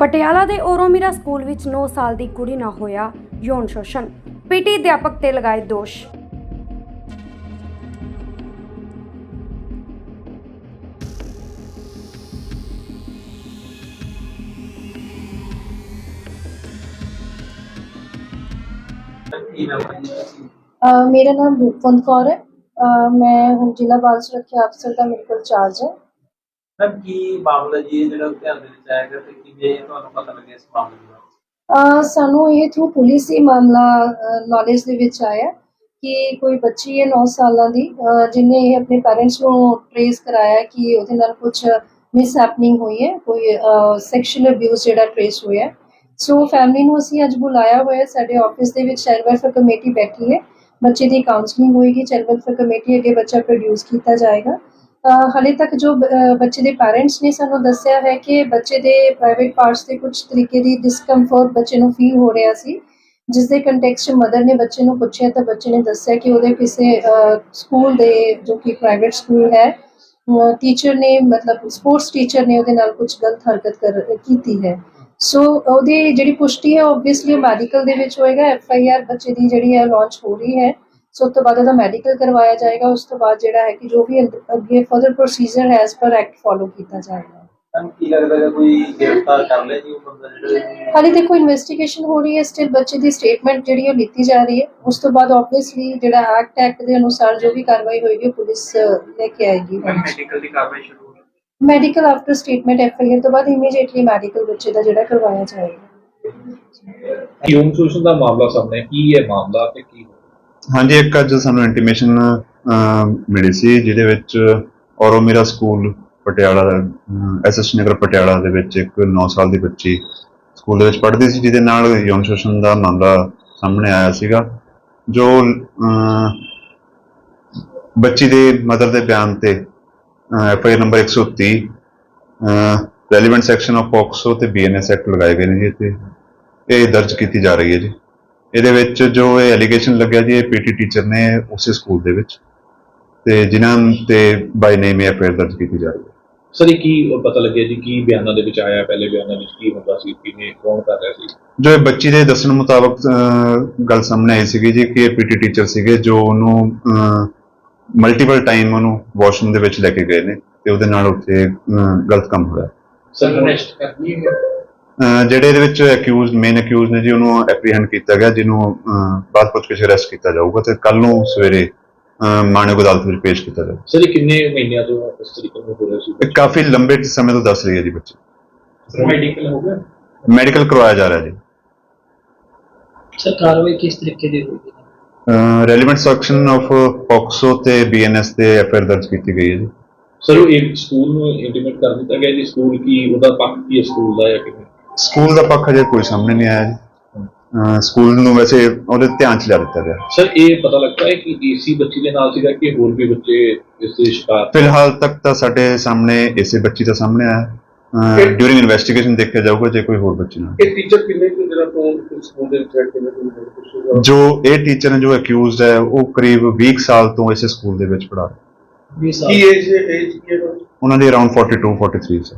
ਪਟਿਆਲਾ ਦੇ ਓਰੋਮੀਰਾ ਸਕੂਲ ਵਿੱਚ 9 ਸਾਲ ਦੀ ਕੁੜੀ ਨਾਲ ਹੋਇਆ ਯੌਨ ਸ਼ੋਸ਼ਣ। ਪੀਟੀ ਅਧਿਆਪਕ ਤੇ ਲਗਾਏ ਦੋਸ਼। ਮੇਰਾ ਨਾਮ ਰੂਪਵੰਤ ਕੌਰ ਹੈ। ਮੈਂ ਹੁਣ ਜ਼ਿਲ੍ਹਾ ਬਾਲ ਸੁਰੱਖਿਆ ਅਫਸਰ ਦਾ ਮੇਰੇ ਕੋਲ ਚਾਰਜ ਹੈ। ਮੈਮ, ਕੀ ਮਾਮਲਾ ਜੀ ਜਿਹੜਾ ਧਿਆਨ ਦੇ ਵਿੱਚ ਆਏਗਾ ਤੇ ਕਿਵੇਂ ਤੁਹਾਨੂੰ ਪਤਾ ਲੱਗਿਆ ਇਸ ਮਾਮਲੇ ਦੇ ਸਾਨੂੰ ਇਹ ਥਰੂ ਪੁਲਿਸ ਹੀ ਮਾਮਲਾ ਨੌਲੇਜ ਦੇ ਵਿੱਚ ਆਇਆ ਕਿ ਕੋਈ ਬੱਚੀ ਹੈ 9 ਸਾਲਾਂ ਦੀ, ਅਹ ਇਹ ਆਪਣੇ ਪੈਰੈਂਟਸ ਨੂੰ ਟ੍ਰੇਸ ਕਰਾਇਆ ਕਿ ਉਹਦੇ ਨਾਲ ਕੁਝ ਮਿਸ ਹੈਪਨਿੰਗ ਹੋਈ ਹੈ, ਕੋਈ ਸੈਕਸ਼ੂਅਲ ਅਬਿਊਜ਼ ਜਿਹੜਾ ਟ੍ਰੇਸ ਹੋਇਆ ਸੋ ਫੈਮਿਲੀ ਨੂੰ ਅਸੀਂ ਅੱਜ ਬੁਲਾਇਆ ਹੋਇਆ ਸਾਡੇ ਆਫਿਸ ਦੇ ਵਿੱਚ ਚਾਈਲਡ ਵੈਲਫੇਅਰ ਕਮੇਟੀ ਬੈਠੀ ਹੈ। ਬੱਚੇ ਦੀ ਕਾਉਂਸਲਿੰਗ ਹੋਏਗੀ ਚਾਈਲਡ ਵੈਲਫੇਅਰ ਕਮੇਟੀ ਅੱਗੇ ਬੱਚਾ ਪ੍ਰੋਡਿਊਸ ਕੀਤਾ ਜਾਏਗਾ। ਹਾਲੇ ਤੱਕ ਜੋ ਬੱਚੇ ਦੇ ਪੈਰੈਂਟਸ ਨੇ ਸਾਨੂੰ ਦੱਸਿਆ ਹੈ ਕਿ ਬੱਚੇ ਦੇ ਪ੍ਰਾਈਵੇਟ ਪਾਰਟਸ ਤੇ ਕੁਝ ਤਰੀਕੇ ਦੀ ਡਿਸਕੰਫਰਟ ਬੱਚੇ ਨੂੰ ਫੀਲ ਹੋ ਰਿਹਾ ਸੀ, ਜਿਸ ਦੇ ਕੰਟੈਕਸਟ ਮਦਰ ਨੇ ਬੱਚੇ ਨੂੰ ਪੁੱਛਿਆ ਤਾਂ ਬੱਚੇ ਨੇ ਦੱਸਿਆ ਕਿ ਉਹਦੇ ਕਿਸੇ ਸਕੂਲ ਦੇ ਜੋ ਕਿ ਪ੍ਰਾਈਵੇਟ ਸਕੂਲ ਹੈ ਟੀਚਰ ਨੇ ਮਤਲਬ ਸਪੋਰਟਸ ਟੀਚਰ ਨੇ ਉਹਦੇ ਨਾਲ ਕੁਝ ਗਲਤ ਹਰਕਤ ਕਰ, ਕੀਤੀ ਹੈ। ਸੋ ਉਹਦੀ ਜਿਹੜੀ ਪੁਸ਼ਟੀ ਹੈ ਆਬਵੀਅਸਲੀ ਮੈਡੀਕਲ ਦੇ ਵਿੱਚ ਹੋਏਗਾ ਐਫ ਆਈ ਆਰ ਬੱਚੇ ਦੀ ਜਿਹੜੀ ਹੈ ਲਾਂਚ ਹੋ ਰਹੀ ਹੈ। ਸੋ ਉਸ ਤੋਂ ਬਾਅਦ ਉਹਦਾ ਮੈਡੀਕਲ ਕਰਵਾਇਆ ਜਾਏਗਾ ਉਸ ਤੋਂ ਬਾਅਦ ਜਿਹੜਾ ਹੈ ਕਿ ਜੋ ਵੀ ਅੱਗੇ- ਫਰਦਰ ਪ੍ਰੋਸੀਜਰ ਹੈ ਐਸ ਪਰ ਐਕਟ ਫੋਲੋ ਕੀਤਾ ਜਾਏਗਾ। ਕੀ ਲੱਗਦਾ ਹੈ ਕੋਈ ਗ੍ਰਿਫਤਾਰ ਕਰ ਲਿਆ ਜੀ ਉਹ ਬੰਦਾ ਜਿਹੜਾ ਹਾਲੇ ਦੇਖੋ ਇਨਵੈਸਟੀਗੇਸ਼ਨ ਹੋ ਰਹੀ ਹੈ ਸਟਿਲ ਬੱਚੇ ਦੀ ਸਟੇਟਮੈਂਟ ਜਿਹੜੀ ਉਹ ਲਿੱਤੀ ਜਾ ਰਹੀ ਹੈ। ਉਸ ਤੋਂ ਬਾਅਦ ਆਬਵੀਅਸਲੀ ਜਿਹੜਾ ਐਕਟ ਐਕਟ ਦੇ ਅਨੁਸਾਰ ਜੋ ਵੀ ਕਾਰਵਾਈ ਹੋਏਗੀ ਉਹ ਪੁਲਿਸ ਅਹ, ਲੈ ਕੇ ਆਏਗੀ। ਮੈਡੀਕਲ ਦੀ ਕਾਰਵਾਈ ਸ਼ੁਰੂ ਹੋ ਗਈ medical after statement F I R ਤੋਂ ਬਾਅਦ ਇਮੀਡੀਏਟਲੀ ਮੈਡੀਕਲ ਬੱਚੇ ਦਾ ਜਿਹੜਾ ਕਰਵਾਇਆ ਜਾਏਗਾ। ਯੋਨ ਸ਼ੋਸ਼ਣ ਦਾ ਮਾਮਲਾ ਸਾਹਮਣੇ ਕੀ ਹੈ ਮਾਮਲਾ ਤੇ ਕੀ ਹਾਂਜੀ, ਇੱਕ ਅੱਜ ਸਾਨੂੰ ਇੰਟੀਮੇਸ਼ਨ ਮਿਲੀ ਸੀ, ਜਿਹਦੇ ਵਿੱਚ ਔਰੋਮੀਰਾ ਸਕੂਲ ਪਟਿਆਲਾ ਐਸਐਸ ਨਗਰ ਪਟਿਆਲਾ ਦੇ ਵਿੱਚ ਇੱਕ 9 ਸਾਲ ਦੀ ਬੱਚੀ ਸਕੂਲ ਦੇ ਵਿੱਚ ਪੜ੍ਹਦੀ ਸੀ, ਜਿਹਦੇ ਨਾਲ ਯੌਨ ਸ਼ੋਸ਼ਣ ਦਾ ਮਾਮਲਾ ਸਾਹਮਣੇ ਆਇਆ ਸੀਗਾ, ਜੋ ਬੱਚੀ ਦੇ ਮਦਰ ਦੇ ਬਿਆਨ ਤੇ FIR number 130 relevant section of POCSO ਤੇ ਬੀਐਨਐਸ ਐਕਟ ਲਗਾਏ ਗਏ ਨੇ ਜੀ ਤੇ ਇਹ ਦਰਜ ਕੀਤੀ ਜਾ ਰਹੀ ਹੈ ਜੀ। ਇਹਦੇ ਵਿੱਚ ਜੋ ਇਹ ਐਲੀਗੇਸ਼ਨ ਲੱਗਿਆ ਜੀ ਇਹ ਪੀਟੀ ਟੀਚਰ ਨੇ ਉਸੇ ਸਕੂਲ ਦੇ ਵਿੱਚ ਤੇ ਜਿਨ੍ਹਾਂ ਤੇ ਬਾਈ ਨੇਮ ਐਫ ਦਰਜ ਕੀਤੀ ਜਾ ਰਹੀ ਹੈ। ਸਰ ਇਹ ਕੀ ਪਤਾ ਲੱਗਿਆ ਜੀ? ਕੀ ਬਿਆਨਾਂ ਦੇ ਵਿੱਚ ਆਇਆ? ਪਹਿਲੇ ਬਿਆਨਾਂ ਵਿੱਚ ਕੀ ਹੁੰਦਾ ਸੀ? ਕਿਵੇਂ ਕੌਣ ਕਰ ਰਿਹਾ ਸੀ? ਜੋ ਇਹ ਬੱਚੀ ਦੇ ਦੱਸਣ ਮੁਤਾਬਕ ਗੱਲ ਸਾਹਮਣੇ ਆਈ ਸੀਗੀ ਜੀ ਕਿ ਇਹ ਪੀਟੀ ਟੀਚਰ ਸੀਗੇ ਜੋ ਉਹਨੂੰ ਮਲਟੀਪਲ ਟਾਈਮ ਉਹਨੂੰ ਵਾਸ਼ਰੂਮ ਦੇ ਵਿੱਚ ਲੈ ਕੇ ਗਏ ਨੇ ਤੇ ਉਹਦੇ ਨਾਲ ਉੱਥੇ ਗਲਤ ਕੰਮ ਹੋਇਆ। ਸਰ ਅਰੈਸਟ ਕਰਨੀ ਹੈ। ਜਿਹੜੇ ਇਹਦੇ ਵਿੱਚ ਅਕਿਊਜ਼ਡ ਮੇਨ ਅਕਿਊਜ਼ ਨੇ ਜੀ ਉਹਨੂੰ ਐਪਰੀਹੈਂਡ ਕੀਤਾ ਗਿਆ ਜਿਹਨੂੰ ਬਾਅਦ ਪੁੱਛ ਕੇ ਅਰੈਸਟ ਕੀਤਾ ਜਾਊਗਾ ਤੇ ਕੱਲ ਨੂੰ ਸਵੇਰੇ ਮਾਣਯੋਗ ਅਦਾਲਤ ਵਿੱਚ ਪੇਸ਼ ਕੀਤਾ ਜਾਊਗਾ। ਸਰ ਇਹ ਕਿੰਨੇ ਮਹੀਨਿਆਂ ਤੋਂ ਇਸ ਤਰੀਕੇ ਨਾਲ ਹੋ ਰਿਹਾ ਸੀ? ਇਹ ਕਾਫੀ ਲੰਬੇ ਸਮੇਂ ਤੋਂ ਦੱਸ ਰਹੀ ਹੈ ਜੀ ਬੱਚੀ। ਮੈਡੀਕਲ ਹੋ ਗਿਆ? ਮੈਡੀਕਲ ਕਰਵਾਇਆ ਜਾ ਰਿਹਾ ਜੀ। ਸਰ ਕਾਰਵਾਈ ਕਿਸ ਤਰੀਕੇ ਦੀ ਹੋਈ ਰੈਲੀਵੈਂਟ ਸੈਕਸ਼ਨ ਆਫ ਪੋਕਸੋ ਤੇ ਬੀਐਨਐਸ ਤੇ ਐਫਆਈਆਰ ਦਰਜ ਕੀਤੀ ਗਈ ਹੈ ਜੀ। ਸਰ ਉਹ ਇੱਕ ਸਕੂਲ ਨੂੰ ਇੰਟੀਮੇਟ ਕਰ ਦਿੱਤਾ ਗਿਆ ਜੀ? ਸਕੂਲ ਕੀ ਉਹਦਾ ਪੱਖ ਕੀ ਸਕੂਲ ਦਾ ਜਾਂ ਕਿਵੇਂ? ਸਕੂਲ ਦਾ ਪੱਖ ਅਜੇ ਕੋਈ ਸਾਹਮਣੇ ਨਹੀਂ ਆਇਆ ਜੀ। ਅਹ ਸਕੂਲ ਨੂੰ ਵੈਸੇ ਉਹਦੇ ਧਿਆਨ ਚ ਲਿਆ ਦਿੱਤਾ ਗਿਆ। ਸਰ ਇਹ ਪਤਾ ਲੱਗਦਾ ਹੈ ਕਿ ਏਸੀ ਬੱਚੀ ਦੇ ਨਾਲ ਸੀਗਾ ਕਿ ਹੋਰ ਵੀ ਬੱਚੇ ਇਸ ਦੇ ਸ਼ਿਕਾਰ ਫਿਲਹਾਲ ਤੱਕ ਤਾਂ ਸਾਡੇ ਸਾਹਮਣੇ ਇਸੇ ਬੱਚੀ ਦਾ ਸਾਹਮਣੇ ਆਇਆ। ਡਿਊਰਿੰਗ ਇਨਵੈਸਟੀਗੇਸ਼ਨ ਦੇਖਿਆ ਜਾਊਗਾ ਜੇ ਕੋਈ ਹੋਰ ਬੱਚੀ ਨਾਲ। ਇਹ ਟੀਚਰ ਕਿੰਨੇ ਕੁ ਜਿਹੜਾ ਤੋਂ ਸਕੂਲ ਦੇ ਵਿੱਚ ਕਿੰਨੇ ਕੁ ਜੋ ਇਹ ਟੀਚਰ ਨੇ ਜੋ ਅਕਿਊਜ਼ਡ ਹੈ ਉਹ ਕਰੀਬ 20 ਸਾਲ ਤੋਂ ਇਸੇ ਸਕੂਲ ਦੇ ਵਿੱਚ ਪੜ੍ਹਾ ਰਹੇ। ਕੀ ਏਜ ਏਜ ਕੀ ਹੈ ਉਹਨਾਂ ਦੀ ਅਰਾਊਂਡ 42 43 ਸੀ